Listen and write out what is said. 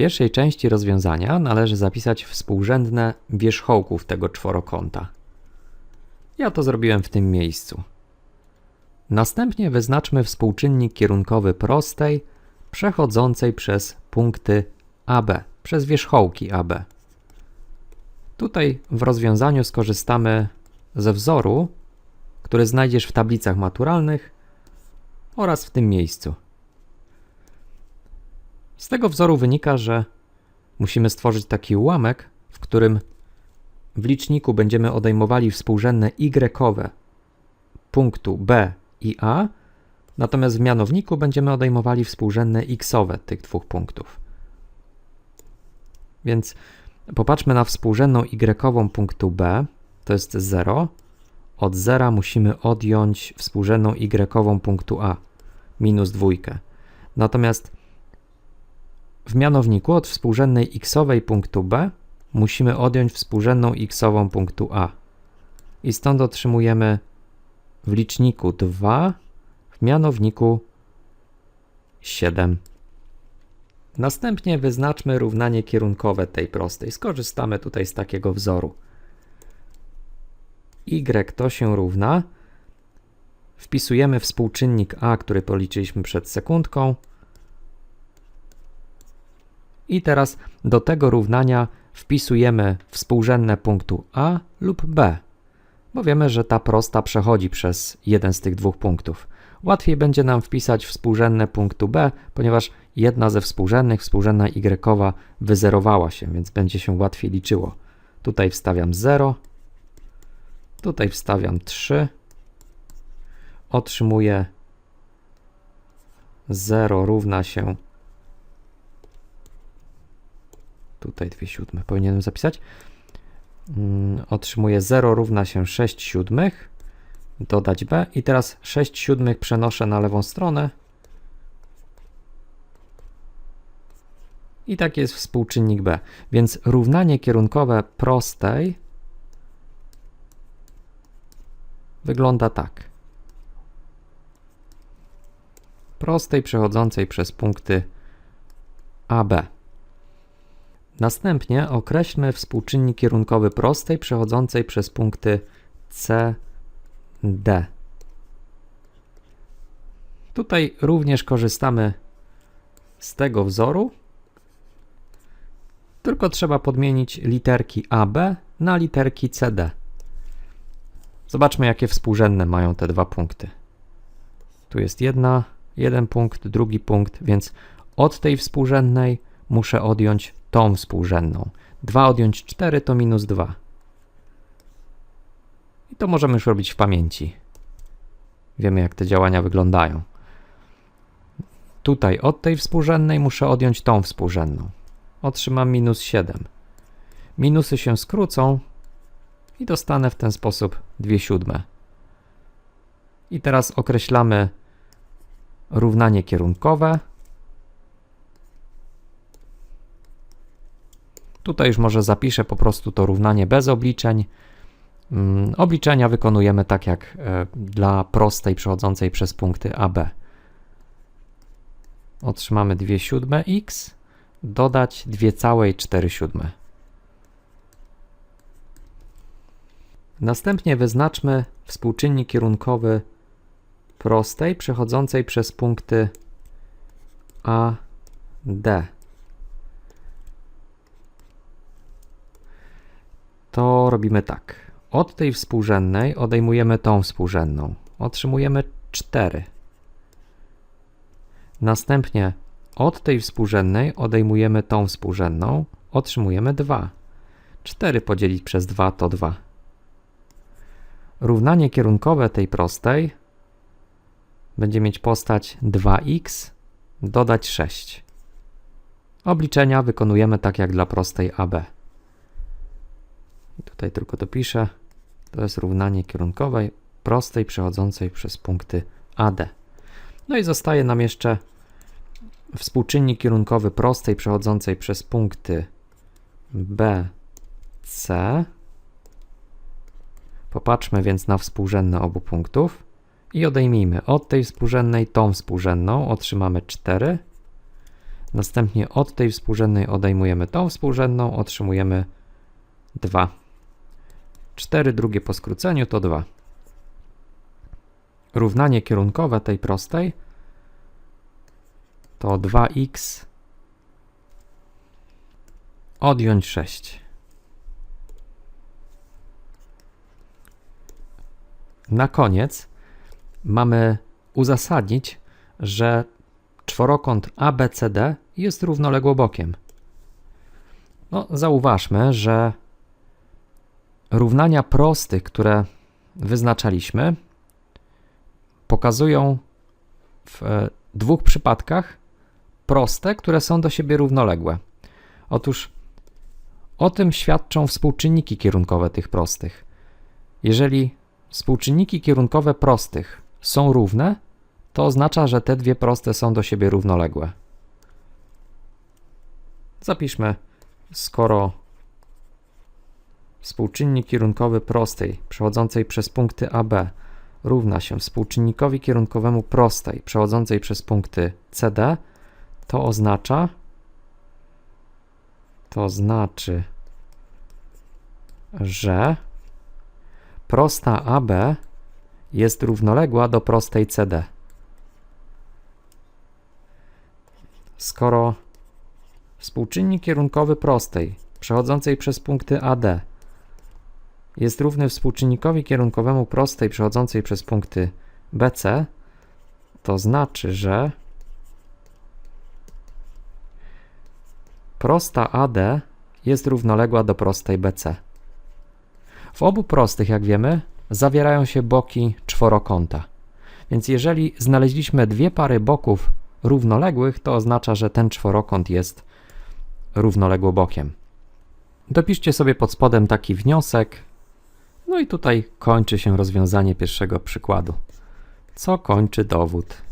pierwszej części rozwiązania należy zapisać współrzędne wierzchołków tego czworokąta. Ja to zrobiłem w tym miejscu. Następnie wyznaczmy współczynnik kierunkowy prostej przechodzącej przez punkty AB, przez wierzchołki AB. Tutaj w rozwiązaniu skorzystamy ze wzoru, który znajdziesz w tablicach maturalnych oraz w tym miejscu. Z tego wzoru wynika, że musimy stworzyć taki ułamek, w którym w liczniku będziemy odejmowali współrzędne y punktu B i A, natomiast w mianowniku będziemy odejmowali współrzędne xowe tych dwóch punktów. Więc popatrzmy na współrzędną y punktu B, to jest 0. Od zera musimy odjąć współrzędną y punktu A, minus dwójkę. Natomiast w mianowniku od współrzędnej xowej punktu B musimy odjąć współrzędną xową punktu A. I stąd otrzymujemy w liczniku 2, w mianowniku 7. Następnie wyznaczmy równanie kierunkowe tej prostej. Skorzystamy tutaj z takiego wzoru. y to się równa. Wpisujemy współczynnik a, który policzyliśmy przed sekundką. I teraz do tego równania wpisujemy współrzędne punktu a lub b, bo wiemy, że ta prosta przechodzi przez jeden z tych dwóch punktów. Łatwiej będzie nam wpisać współrzędne punktu b, ponieważ jedna ze współrzędnych, współrzędna y, wyzerowała się, więc będzie się łatwiej liczyło. Tutaj wstawiam 0, tutaj wstawiam 3, otrzymuję 0 równa się tutaj 2 siódme powinienem zapisać. Mm, otrzymuję 0 równa się 6 siódmych, dodać b i teraz 6 siódmych przenoszę na lewą stronę. I tak jest współczynnik b. Więc równanie kierunkowe prostej wygląda tak. Prostej przechodzącej przez punkty AB. Następnie określmy współczynnik kierunkowy prostej przechodzącej przez punkty C, D. Tutaj również korzystamy z tego wzoru, tylko trzeba podmienić literki AB na literki CD. Zobaczmy, jakie współrzędne mają te dwa punkty. Tu jest jedna, jeden punkt, drugi punkt, więc od tej współrzędnej muszę odjąć tą współrzędną. 2 odjąć 4 to minus 2. I to możemy już robić w pamięci. Wiemy, jak te działania wyglądają. Tutaj od tej współrzędnej muszę odjąć tą współrzędną. Otrzymam minus 7. Minusy się skrócą i dostanę w ten sposób 2 siódme. I teraz określamy równanie kierunkowe. Tutaj już może zapiszę po prostu to równanie bez obliczeń. Mm, obliczenia wykonujemy tak jak e, dla prostej przechodzącej przez punkty AB. Otrzymamy 2 siódme x, dodać 2,4 siódme. Następnie wyznaczmy współczynnik kierunkowy prostej przechodzącej przez punkty A, D. Robimy tak. Od tej współrzędnej odejmujemy tą współrzędną. Otrzymujemy 4. Następnie od tej współrzędnej odejmujemy tą współrzędną. Otrzymujemy 2. 4 podzielić przez 2 to 2. Równanie kierunkowe tej prostej będzie mieć postać 2x dodać 6. Obliczenia wykonujemy tak jak dla prostej AB. Tutaj tylko dopiszę. To jest równanie kierunkowej prostej przechodzącej przez punkty AD. No i zostaje nam jeszcze współczynnik kierunkowy prostej przechodzącej przez punkty B, C. Popatrzmy więc na współrzędne obu punktów i odejmijmy od tej współrzędnej tą współrzędną, otrzymamy 4. Następnie od tej współrzędnej odejmujemy tą współrzędną, otrzymujemy 2. 4 drugie po skróceniu to 2. Równanie kierunkowe tej prostej to 2x odjąć 6. Na koniec mamy uzasadnić, że czworokąt ABCD jest równoległobokiem. No, zauważmy, że równania prostych, które wyznaczaliśmy, pokazują w e, dwóch przypadkach proste, które są do siebie równoległe. Otóż o tym świadczą współczynniki kierunkowe tych prostych. Jeżeli współczynniki kierunkowe prostych są równe, to oznacza, że te dwie proste są do siebie równoległe. Zapiszmy, skoro współczynnik kierunkowy prostej przechodzącej przez punkty AB równa się współczynnikowi kierunkowemu prostej przechodzącej przez punkty CD, to oznacza, to znaczy, że prosta AB jest równoległa do prostej CD. Skoro współczynnik kierunkowy prostej przechodzącej przez punkty AD jest równy współczynnikowi kierunkowemu prostej przechodzącej przez punkty BC, to znaczy, że prosta AD jest równoległa do prostej BC. W obu prostych, jak wiemy, zawierają się boki czworokąta. Więc jeżeli znaleźliśmy dwie pary boków równoległych, to oznacza, że ten czworokąt jest równoległobokiem. Dopiszcie sobie pod spodem taki wniosek. No i tutaj kończy się rozwiązanie pierwszego przykładu. Co kończy dowód?